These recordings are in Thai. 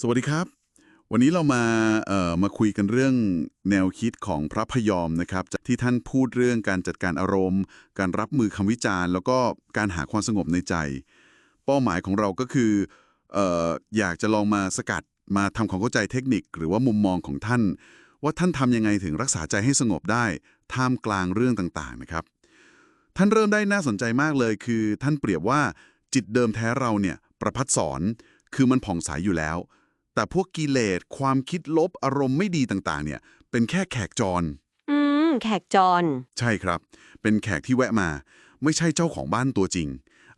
สวัสดีครับ วันนี้เรามาเอ่อมาคุยกันเรื่องแนวคิดของพระพยอมนะครับจากที่ท่านพูดเรื่องการจัดการอารมณ์ การรับมือคำวิจารณ์ แล้วก็การหาความสงบในใจ เป้าหมายของเราก็คือเอ่ออยากจะลองมาสกัดมาทำความเข้าใจเทคนิค หรือว่ามุมมองของท่าน ว่าท่านทำยังไงถึงรักษาใจให้สงบได้ ท่ามกลางเรื่องต่างๆนะครับ ท่านเริ่มได้น่าสนใจมากเลย คือท่านเปรียบว่าจิตเดิมแท้เราเนี่ยประพัดสอนคือมันผ่องใสอยู่แล้ว แต่พวกกิเลสความคิดลบอารมณ์ไม่ดีต่างๆ เนี่ย เป็นแค่แขกจร อืม แขกจร ใช่ครับ เป็นแขกที่แวะมา ไม่ใช่เจ้าของบ้านตัวจริง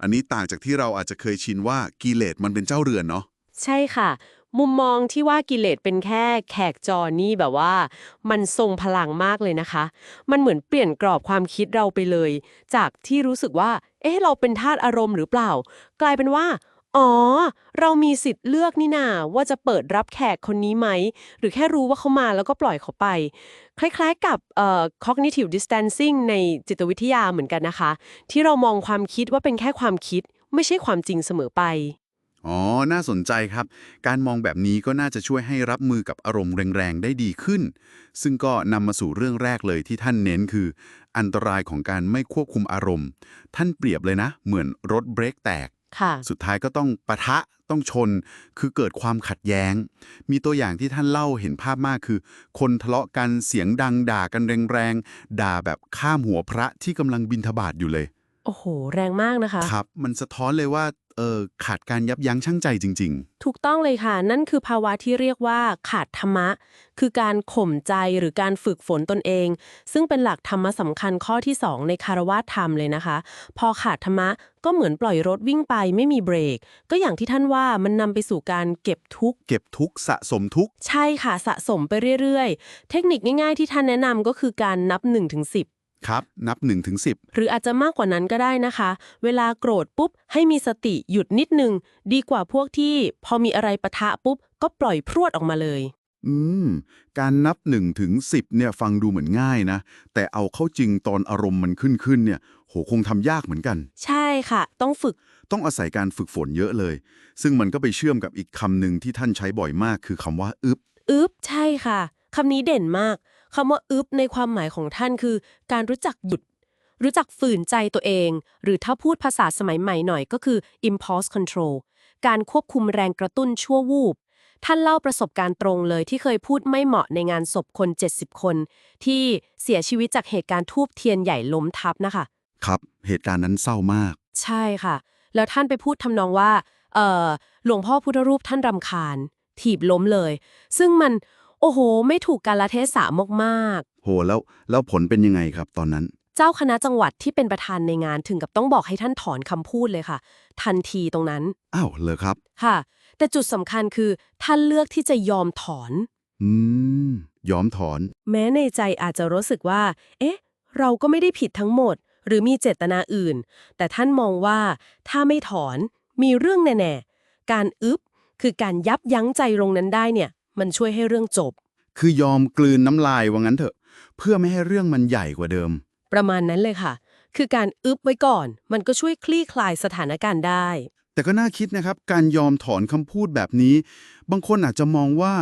อันนี้ต่างจากที่เราอาจจะเคยชินว่ากิเลสมันเป็นเจ้าเรือนเนาะใช่ค่ะ มุมมองที่ว่ากิเลสเป็นแค่แขกจรนี่แบบว่า มันทรงพลังมากเลยนะคะ มันเหมือนเปลี่ยนกรอบความคิดเราไปเลย จากที่รู้สึกว่า เอ๊ะเราเป็นทาสอารมณ์หรือเปล่า กลายเป็นว่า อ๋อ เรามีสิทธิ์เลือกนี่นาว่าจะเปิดรับแขกคนนี้ไหม หรือแค่รู้ว่าเขามาแล้วก็ปล่อยเขาไป คล้ายๆกับเอ่อ cognitive distancing ในจิตวิทยาเหมือนกันนะคะ ที่เรามองความคิดว่าเป็นแค่ความคิด ไม่ใช่ความจริงเสมอไป อ๋อ น่าสนใจครับ การมองแบบนี้ก็น่าจะช่วยให้รับมือกับอารมณ์แรงๆ ได้ดีขึ้น ซึ่งก็นำมาสู่เรื่องแรกเลยที่ท่านเน้นคือ อันตรายของการไม่ควบคุมอารมณ์ ท่านเปรียบเลยนะ เหมือนรถเบรกแตก ค่ะ สุดท้ายก็ต้องปะทะต้องชน คือเกิดความขัดแย้ง มีตัวอย่างที่ท่านเล่าเห็นภาพมากคือ คนทะเลาะกันเสียงดังด่ากันแรงๆด่าแบบข้ามหัวพระที่กำลังบินทบาทอยู่เลย โอ้โห แรงมากนะคะ ครับ มันสะท้อนเลยว่าเออขาดการยับยั้งชั่งใจจริง ถูกต้องเลยค่ะ นั่นคือภาวะที่เรียกว่าขาดธรรมะ คือการข่มใจหรือการฝึกฝนตนเอง ซึ่งเป็นหลักธรรมะสำคัญข้อที่ 2 ในคารวะธรรมเลยนะคะ พอขาดธรรมะก็เหมือนปล่อยรถวิ่งไปไม่มีเบรก ก็อย่างที่ท่านว่ามันนำไปสู่การเก็บทุกข์ ๆ เก็บทุกข์สะสมทุกข์ ใช่ค่ะสะสมไปเรื่อยๆ เทคนิคง่ายๆที่ท่านแนะนำก็คือการนับ1-10ถึง10 ครับ นับ1ถึง10หรืออาจจะมากกว่านั้นก็ได้นะคะ เวลาโกรธปุ๊บ ให้มีสติหยุดนิดนึง ดีกว่าพวกที่พอมีอะไรปะทะปุ๊บ ก็ปล่อยพรวดออกมาเลย อืม การนับ1ถึง10เนี่ยฟังดูเหมือนง่ายนะ แต่เอาเข้าจริงตอนอารมณ์มันขึ้นขึ้นเนี่ย โหคงทำยากเหมือนกัน ใช่ค่ะ ต้องฝึก ต้องอาศัยการฝึกฝนเยอะเลย ซึ่งมันก็ไปเชื่อมกับอีกคำหนึ่งที่ท่านใช้บ่อยมาก คือคำว่าอึบอึบใช่ค่ะคำนี้เด่นมาก คำว่าอึบในความหมายของท่านคือ การรู้จักหยุด รู้จักฝืนใจตัวเอง หรือถ้าพูดภาษาสมัยใหม่หน่อยก็คือ impulse control การควบคุมแรงกระตุ้นชั่ววูบท่านเล่าประสบการณ์ตรงเลยที่เคยพูดไม่เหมาะในงานศพคน 70 คน ที่เสียชีวิตจากเหตุการณ์ทูบเทียนใหญ่ล้มทับนะคะ ครับ เหตุการณ์นั้นเศร้ามาก ใช่ค่ะ แล้วท่านไปพูดทำนองว่าเอ่อหลวงพ่อพุทธรูปท่านรำคาญ ถีบล้มเลย ซึ่งมัน โอ้โห ไม่ถูกกาลเทศะมากโหแล้วแล้วผลเป็นยังไงครับตอนนั้น ๆ เจ้าคณะจังหวัดที่เป็นประธานในงานถึงกับต้องบอกให้ท่านถอนคำพูดเลยค่ะ ทันทีตรงนั้น อ้าวเลยครับ ค่ะ แต่จุดสำคัญคือ ท่านเลือกที่จะยอมถอน อืมยอมถอน แม้ในใจอาจจะรู้สึกว่า เอ๊ะ เราก็ไม่ได้ผิดทั้งหมด หรือมีเจตนาอื่น แต่ท่านมองว่าถ้าไม่ถอน มีเรื่องแน่ ๆ การอึบคือการยับยั้งใจลงนั้นได้เนี่ย มันช่วยให้เรื่องจบ คือยอมกลืนน้ำลายว่างั้นเถอะ เพื่อไม่ให้เรื่องมันใหญ่กว่าเดิม ประมาณนั้นเลยค่ะ คือการอึบไว้ก่อน มันก็ช่วยคลี่คลายสถานการณ์ได้ แต่ก็น่าคิดนะครับ การยอมถอนคำพูดแบบนี้ บางคนอาจจะมองว่า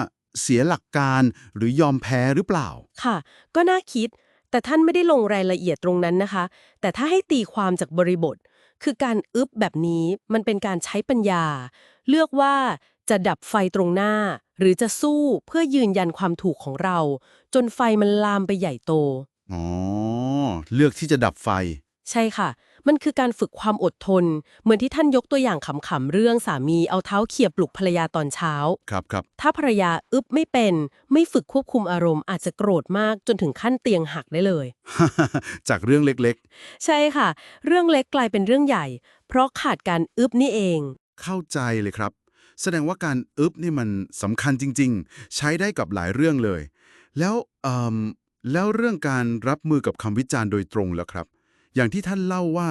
เสียหลักการหรือยอมแพ้หรือเปล่า ค่ะ ก็น่าคิด แต่ท่านไม่ได้ลงรายละเอียดตรงนั้นนะคะ แต่ถ้าให้ตีความจากบริบท คือการอึบแบบนี้มันเป็นการใช้ปัญญา เลือกว่า จะดับไฟตรงหน้า หรือจะสู้เพื่อยืนยันความถูกของเรา จนไฟมันลามไปใหญ่โต อ๋อ เลือกที่จะดับไฟ ใช่ค่ะ มันคือการฝึกความอดทน เหมือนที่ท่านยกตัวอย่างขำๆเรื่องสามีเอาเท้าเขี่ยปลุกภรรยาตอนเช้า ครับครับ ถ้าภรรยาอึบไม่เป็น ไม่ฝึกควบคุมอารมณ์อาจจะโกรธมากจนถึงขั้นเตียงหักได้เลย จากเรื่องเล็กใช่ค่ะ เรื่องเล็กกลายเป็นเรื่องใหญ่ เพราะขาดการอึบนี่เอง ๆ เข้าใจเลยครับ แสดงว่าการอึบนี่มันสำคัญจริง ๆ ใช้ได้กับหลายเรื่องเลย แล้วเอ่มแล้วเรื่องการรับมือกับคำวิจารณ์โดยตรงแล้วครับ อย่างที่ท่านเล่าว่า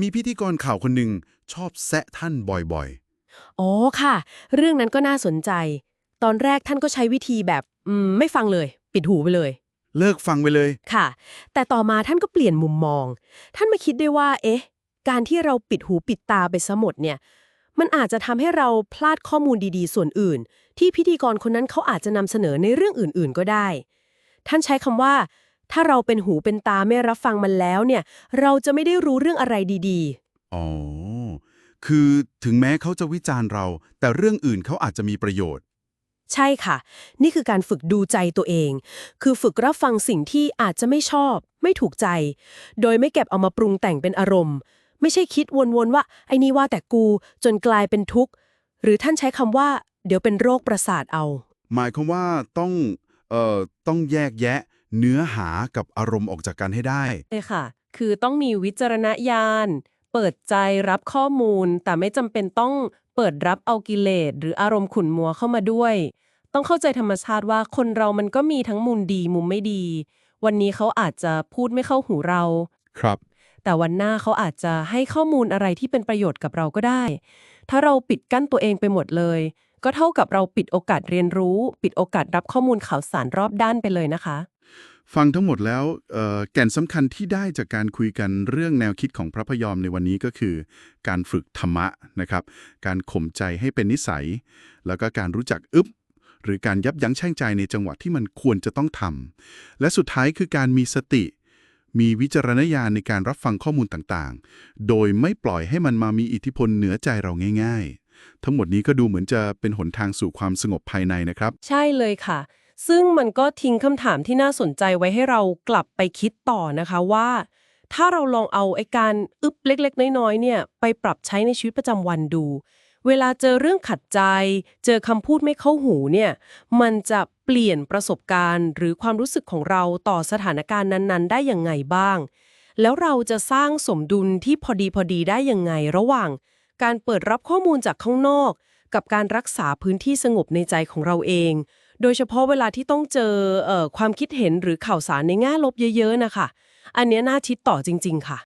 มีพิธีกรข่าวคนหนึ่งชอบแซะท่านบ่อยอ๋อค่ะ เรื่องนั้นก็น่าสนใจ ตอนแรกท่านก็ใช้วิธีแบบอืมไม่ฟังเลย ปิดหูไปเลยๆเลิกฟังไปเลยค่ะ แต่ต่อมาท่านก็เปลี่ยนมุมมอง ท่านมาคิดได้ว่า เอ๊ะ การที่เราปิดหูปิดตาไปซะหมดเนี่ย มันอาจจะทำให้เราพลาดข้อมูลดีๆ ส่วนอื่น ที่พิธีกรคนนั้นเขาอาจจะนำเสนอในเรื่องอื่นๆ ก็ได้ ท่านใช้คำว่า ถ้าเราเป็นหูเป็นตาไม่รับฟังมันแล้วเนี่ย เราจะไม่ได้รู้เรื่องอะไรดีอ๋อ คือถึงแม้เขาจะวิจารณ์เรา แต่เรื่องอื่นเขาอาจจะมีประโยชน์ๆใช่ค่ะ นี่คือการฝึกดูใจตัวเอง คือฝึกรับฟังสิ่งที่อาจจะไม่ชอบ ไม่ถูกใจ โดยไม่เก็บเอามาปรุงแต่งเป็นอารมณ์ ไม่ใช่คิดวนๆว่าไอ้นี่ว่าแต่กูจนกลายเป็นทุกข์ หรือท่านใช้คำว่า เดี๋ยวเป็นโรคประสาทเอา หมายความว่าต้องเอ่อต้องแยกแยะเนื้อหากับอารมณ์ออกจากกันให้ได้เลยค่ะ คือต้องมีวิจารณญาณ เปิดใจรับข้อมูล แต่ไม่จำเป็นต้องเปิดรับเอากิเลสหรืออารมณ์ขุ่นมัวเข้ามาด้วย ต้องเข้าใจธรรมชาติว่าคนเรามันก็มีทั้งมุมดีมุมไม่ดี วันนี้เขาอาจจะพูดไม่เข้าหูเรา ครับ แต่วันหน้าเขาอาจจะให้ข้อมูลอะไรที่เป็นประโยชน์กับเราก็ได้ ถ้าเราปิดกั้นตัวเองไปหมดเลย ก็เท่ากับเราปิดโอกาสเรียนรู้ ปิดโอกาสรับข้อมูลข่าวสารรอบด้านไปเลยนะคะ ฟังทั้งหมดแล้วแก่นสำคัญที่ได้จากการคุยกันเรื่องแนวคิดของพระพยอมในวันนี้ก็คือ การฝึกธรรมะนะครับ การข่มใจให้เป็นนิสัย แล้วก็การรู้จักอึบหรือการยับยั้งชั่งใจในจังหวะที่มันควรจะต้องทำและสุดท้ายคือการมีสติ มีวิจารณญาณในการรับฟังข้อมูลต่างๆ โดยไม่ปล่อยให้มันมามีอิทธิพลเหนือใจเราง่าย ๆ ทั้งหมดนี้ก็ดูเหมือนจะเป็นหนทางสู่ความสงบภายในนะครับ ใช่เลยค่ะ ซึ่งมันก็ทิ้งคำถามที่น่าสนใจไว้ให้เรากลับไปคิดต่อนะคะว่า ถ้าเราลองเอาไอ้การอึบเล็ก ๆ น้อยๆเนี่ยไปปรับใช้ในชีวิตประจำวันดู เวลาเจอเรื่องขัดใจ เจอคำพูดไม่เข้าหูเนี่ย มันจะเปลี่ยนประสบการณ์ หรือความรู้สึกของเราต่อสถานการณ์นั้นๆ ได้ยังไงบ้าง แล้วเราจะสร้างสมดุลที่พอดีพอดีได้ยังไงระหว่าง การเปิดรับข้อมูลจากข้างนอก กับการรักษาพื้นที่สงบในใจของเราเอง โดยเฉพาะเวลาที่ต้องเจอเอ่อความคิดเห็นหรือข่าวสารในแง่ลบเยอะ ๆ นะคะ อันนี้น่าคิดต่อจริง ๆ ค่ะ